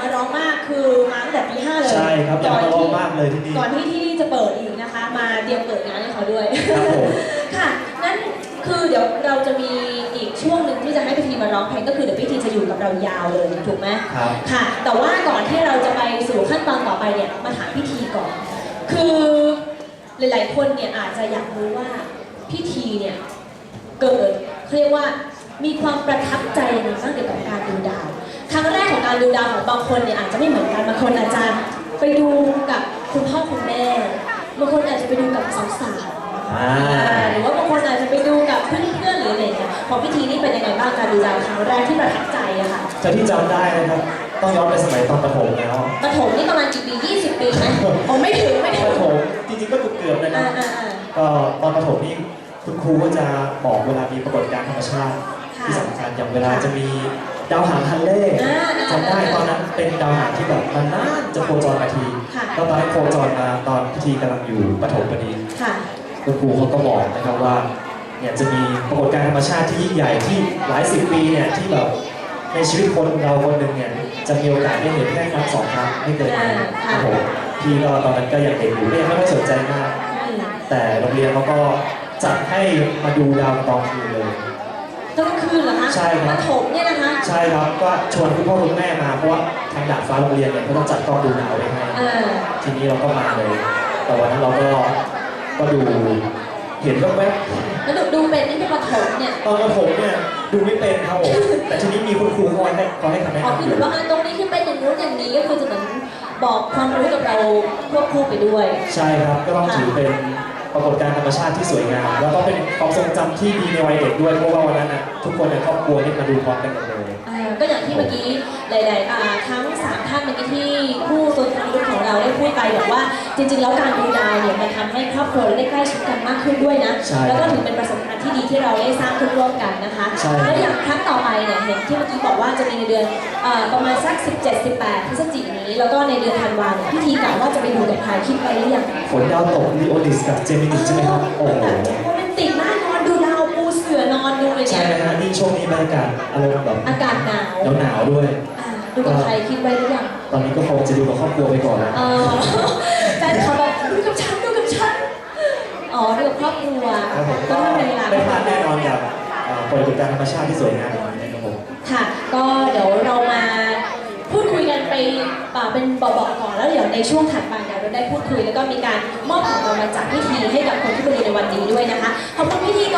มาร้องมากคือมาตั้งแต่ปีห้าเลยใช่ครับอยากมาร้องมากเลยที่นี่ก่อนที่ที่นี่จะเปิดอีกนะคะ มาเตรียมเปิดงานให้เขาด้วยครับผม ค่ะนั่นคือเดี๋ยวเราจะมีอีกช่วงหนึ่งที่จะให้พิธีมาร้องเพลงก็คือเดี๋ยวพิธีจะอยู่กับเรายาวเลยถูกไหมครับ ค่ะ แต่ว่าก่อนที่เราจะไปสู่ขั้นตอนต่อไปเนี่ยมาถามพิธีก่อน คือหลาย ๆ คนเนี่ยอาจจะอยากรู้ว่าพิธีเนี่ยเกิดเขาเรียกว่ามีความประทับใจยังไงบ้างเกี่ยวกับ ดูดาวของบางคนเนี่ยอาจจะไม่เหมือนกันบางคนอาจจะไปดูกับคุณพ่อคุณแม่บางคนอาจจะไปดูกับสาวๆอ่าหรือว่าบางคนอาจจะไปดูกับเพื่อนๆหรืออะไรอย่างเงี้ยของพิธีนี่เป็นยังไงบ้างการดูดาวครั้งแรกที่ประทับใจอะค่ะจากที่จำได้นะครับ ต้องย้อนไปสมัยตอนประถมแล้วประถมนี่ประมาณกี่ปี20 ปีไหมโอ้ไม่ถึงไม่ถึปงระถมจริงๆก็เกือบๆนะครัอ่าบอ่าอ่า ก็ตอนประถมนี่คุณครูก็จะบอกเวลามีปรากฏการณ์ธรรมชาติ ค่ะ ที่สำคัญอย่างเวลาจะมี ดาวหางฮันเล่อ่าอ่าจำได้ตอนนั้นเป็นดาวหางที่แบบมันน่าจะโคจรมาทีค่ะก็ตอนนั้นโคจรมาตอนพิธีกำลังอยู่ประถมพอดี ค่ะ คุณครูเขาก็บอกนะครับว่าเนี่ยจะมีปรากฏการณ์ธรรมชาติที่ยิ่งใหญ่ที่หลายสิบปีเนี่ยที่แบบในชีวิตคนเราคนหนึ่งเนี่ยจะมีโอกาสได้เห็นแค่ครั้งสองครั้งไม่เกินนั้นอ่าคค่ะรับผมพี่ก็ตอนนั้นก็ยังเด็กอยู่ก็ยังไม่ค่อยสนใจมากอืมแต่โรงเรียนเขาก็จัดให้มาดูดาวตอนคืนเลย กลางคืนเหรอคะใช่ครับประถมเนี่ยนะคะใช่ครับก็ชวนคุณพ่อคุณแม่มาเพราะว่าทางดาดฟ้าโรงเรียนเนี่ยเขาต้องจัดกล้องดูดาวไว้ให้อ่าทีนี้เราก็มาเลย แต่วันนั้นเราก็ก็ดูเห็นแวบๆแล้วดูดูเป็นนี่เป็นประถมเนี่ยตอนประถมเนี่ยดูไม่เป็นครับผมแต่ทีนี้มีคุณครูคอยให้คอยให้คำแนะอ๋อนำคืออเหมืยู่อนว่าอ่าตรงนี้คือเป็นอย่างนู้นอย่างนี้ก็คือจะเหมือนบอกความรู้กับเราควบคู่ไปด้วย ใช่ครับก็ต้องถือเป็น ปรากฏการณ์ธรรมชาติที่สวยงาม แล้วก็เป็นความทรงจำที่ดีในวัยเด็กด้วย เพราะว่าวันนั้นน่ะทุกคนในครอบครัวนี่มาดูพร้อมกันหมดเลยอ่าก็อย่างที่เมื่อกี้หลายๆอ่าทั้งสามท่านเมื่อกี้ที่ผู้ทรงคุณวุฒิของเราได้พูดไปบอกว่า จริง ๆ แล้วการดูดาวเนี่ยมันทำให้ครอบครัวเราได้ใกล้ชิดกันมากขึ้นด้วยนะ ใช่ แล้วก็ถือเป็นประสบการณ์ที่ดี ที่เราได้สร้างขึ้นร่วมกันนะคะ ใช่ แล้วอย่างครั้งต่อไปเนี่ยเห็นที่เมื่อกี้บอกว่าจะมีในเดือนเอ่อประมาณสัก 17-18พฤศจิกายนนี้ แล้วก็ในเดือนธันวาเนี่ยพิธีกะว่าจะไปดูกับใครคิดไปหรือยัง ฝนดาวตกลีโอนิสกับเจมินิใช่ไหมครับ โอ้โหแบบโรแมนติกมากนอนดูดาวปูเสือนอนดูอะไรใช่เนี่ยไหมฮะนี่ช่วงนี้บรรยากาศอารมณ์แบบอากาศหนาว หนาวๆด้วย อ่าดูกับใครคิดไว้หรือยังตอนนี้ก็คงจะดูกับครอบครัวไปก่อนแล้วเออแฟนเขาบอกดูกับฉันดูกับฉันอ๋อดูกับ ครอบครัวครับผมก็ก็ไม่เป็นเวลาไม่พลาดแน่นอนกับเอ่อปรากฏการณ์ธรรมชาติที่สวยงามแบบนี้นะครับผม ค่ะ ก็เดี๋ยวเรามาพูดคุยกันไปอ่าเป็นเบาๆก่อนแล้วเดี๋ยวในช่วงถัดไปเดี๋ยวเราได้พูดคุยแล้วก็มีการมอบของรางวัลจากพิธีให้กับคนที่มาดูในวันนี้ด้วยนะคะขอบคุณพิธีก่